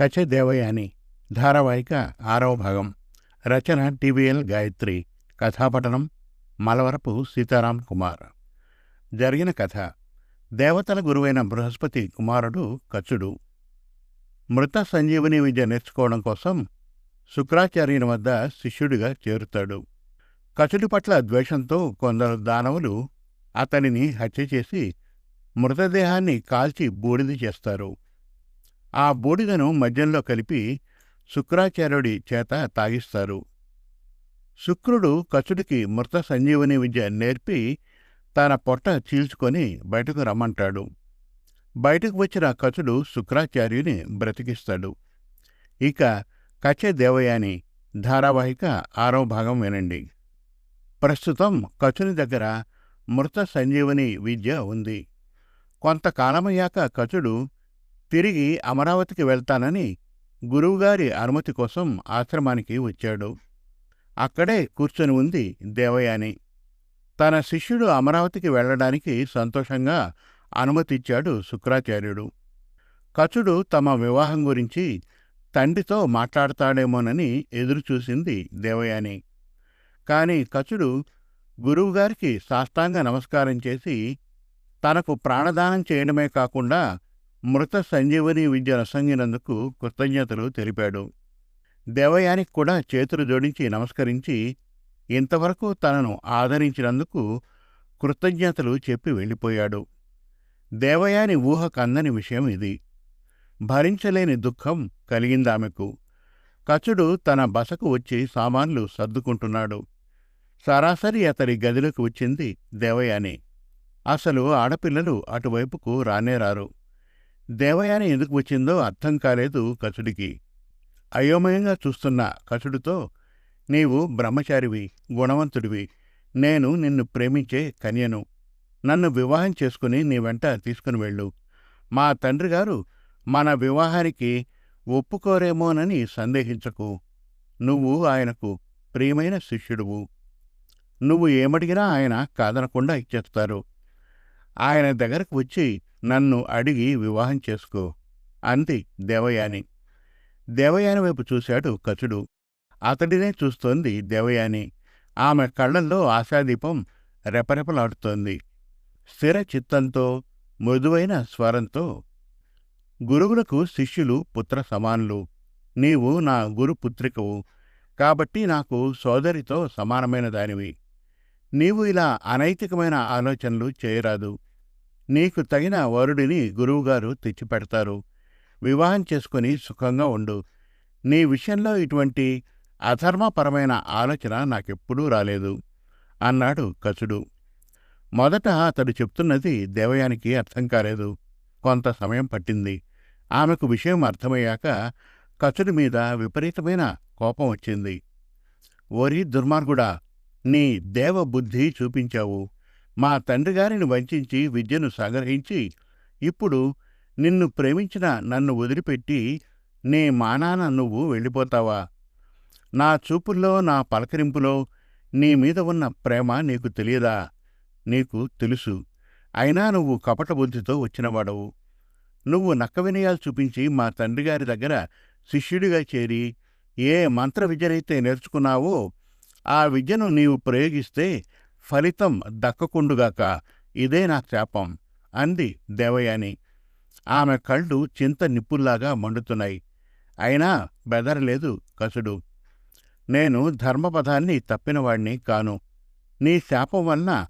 కచ దేవయాని ధారావాహిక ఆరవ భాగం రచన టివిఎల్ గాయత్రి కథాపఠనం మలవరపు సీతారాం కుమార్. జరిగిన కథ దేవతల గురువైన బృహస్పతి కుమారుడు కచుడు మృత సంజీవని విద్య నేర్చుకోవడం కోసం శుక్రాచార్యుని వద్ద శిష్యుడిగా చేరుతాడు. కచుడి పట్ల ద్వేషంతో కొందరు దానవులు అతనిని హత్య చేసి మృతదేహాన్ని కాల్చి బూడిద చేస్తారు. ఆ బూడిదను మద్యంలో కలిపి శుక్రాచార్యుడి చేత తాగిస్తారు. శుక్రుడు కచుడికి మృత సంజీవని విద్య నేర్పి తన పొట్ట చీల్చుకొని బయటకు రమ్మంటాడు. బయటకు వచ్చిన కచుడు శుక్రాచార్యుని బ్రతికిస్తాడు. ఇక కచె దేవయాని ధారావాహిక ఆరో భాగం వినండి. ప్రస్తుతం కచుని దగ్గర మృత సంజీవని విద్య ఉంది. కొంతకాలమయ్యాక కచుడు తిరిగి అమరావతికి వెళ్తానని గురువుగారి అనుమతి కోసం ఆశ్రమానికి వచ్చాడు. అక్కడే కూర్చొని ఉంది దేవయాని. తన శిష్యుడు అమరావతికి వెళ్ళడానికి సంతోషంగా అనుమతిచ్చాడు శుక్రాచార్యుడు. కచుడు తమ వివాహం గురించి తండ్రితో మాట్లాడతాడేమోనని ఎదురుచూసింది దేవయాని. కాని కచుడు గురువుగారికి సాష్టాంగ నమస్కారం చేసి తనకు ప్రాణదానం చేయడమే కాకుండా మృత సంజీవని విద్య రసంగినందుకు కృతజ్ఞతలు తెలిపాడు. దేవయానికి కూడా చేతులు జోడించి నమస్కరించి ఇంతవరకు తనను ఆదరించినందుకు కృతజ్ఞతలు చెప్పి వెళ్ళిపోయాడు. దేవయాని ఊహ కందని విషయం ఇది. భరించలేని దుఃఖం కలిగిందామెకు. కచుడు తన బసకు వచ్చి సామాన్లు సర్దుకుంటున్నాడు. సరాసరి అతడి గదిలోకి వచ్చింది దేవయాని. అసలు ఆడపిల్లలు అటువైపుకు రానేరారు. దేవయాని ఎందుకు వచ్చిందో అర్థం కాలేదు కసుడికి. అయోమయంగా చూస్తున్న కసుడితో నీవు బ్రహ్మచారివి గుణవంతుడివి. నేను నిన్ను ప్రేమించే కన్యను. నన్ను వివాహం చేసుకుని నీ వెంట తీసుకుని వెళ్ళు. మా తండ్రి గారు మన వివాహానికి ఒప్పుకోరేమోనని సందేహించకు. నువ్వు ఆయనకు ప్రియమైన శిష్యుడువు. నువ్వు ఏమడిగినా ఆయన కాదనకుండా ఇచ్చేస్తారు. ఆయన దగ్గరకు వచ్చి నన్ను అడిగి వివాహం చేసుకో అంది దేవయాని. దేవయాని వైపు చూశాడు కచుడు. అతడినే చూస్తోంది దేవయాని. ఆమె కళ్ళల్లో ఆశాదీపం రెపరెపలాడుతోంది. స్థిర చిత్తంతో మృదువైన స్వరంతో గురువులకు శిష్యులు పుత్ర సమానులు నీవు నా గురు పుత్రికవు కాబట్టి నాకు సోదరితో సమానమైన దానివి. నీవు ఇలా అనైతికమైన ఆలోచనలు చేయరాదు. నీకు తగిన వరుడిని గురువుగారు తెచ్చిపెడతారు. వివాహం చేసుకుని సుఖంగా ఉండు. నీ విషయంలో ఇటువంటి అధర్మపరమైన ఆలోచన నాకెప్పుడూ రాలేదు అన్నాడు కసుడు. మొదట అతడు చెప్తున్నది దేవయానికి అర్థం కాలేదు. కొంత సమయం పట్టింది. ఆమెకు విషయం అర్థమయ్యాక కసుడి మీద విపరీతమైన కోపం వచ్చింది. ఓరి దుర్మార్గుడా నీ దేవబుద్ధి చూపించావు. మా తండ్రిగారిని వంచి విద్యను సంగ్రహించి ఇప్పుడు నిన్ను ప్రేమించిన నన్ను వదిలిపెట్టి నీ మానాన నువ్వు వెళ్ళిపోతావా? నా చూపుల్లో నా పలకరింపులో నీ మీద ఉన్న ప్రేమ నీకు తెలియదా? నీకు తెలుసు. అయినా నువ్వు కపట బుద్ధితో వచ్చినవాడవు. నువ్వు నక్క వినయాలు చూపించి మా తండ్రిగారి దగ్గర శిష్యుడిగా చేరి ఏ మంత్ర విద్యనైతే నేర్చుకున్నావో ఆ విద్యను నీవు ప్రయోగిస్తే ఫలితం దక్కకుండుగాక ఇదే నా శాపం అంది దేవయాని. ఆమె కళ్ళు చింత నిప్పుల్లాగా మండుతున్నాయి. అయినా బెదరలేదు కసుడు. నేను ధర్మపదాన్ని తప్పినవాణ్ణి కాను. నీ శాపం వలన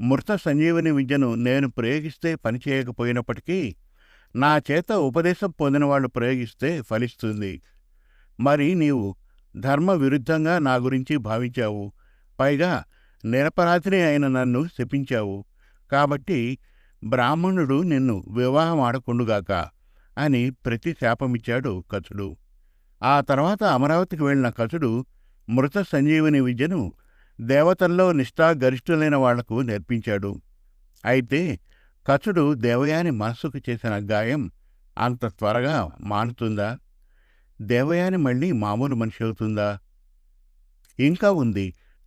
మృత సంజీవని విద్యను నేను ప్రయోగిస్తే పనిచేయకపోయినప్పటికీ నా చేత ఉపదేశం పొందినవాళ్ళు ప్రయోగిస్తే ఫలిస్తుంది. మరి నీవు ధర్మ విరుద్ధంగా నా గురించి భావించావు. పైగా నిరపరాధిని అయిన నన్ను శపించావు. కాబట్టి బ్రాహ్మణుడు నిన్ను వివాహం ఆడకుండుగాక అని ప్రతి శాపమిచ్చాడు కచుడు ఆ తర్వాత అమరావతికి వెళ్ళిన కచుడు మృత సంజీవని విద్యను దేవతల్లో నిష్ఠాగరిష్ఠులైన వాళ్ళకు నేర్పించాడు. అయితే కచుడు దేవయాని మనస్సుకు చేసిన గాయం అంత త్వరగా మానుతుందా? దేవయాని మళ్ళీ మామూలు మనిషి అవుతుందా? ఇంకా ఉంది.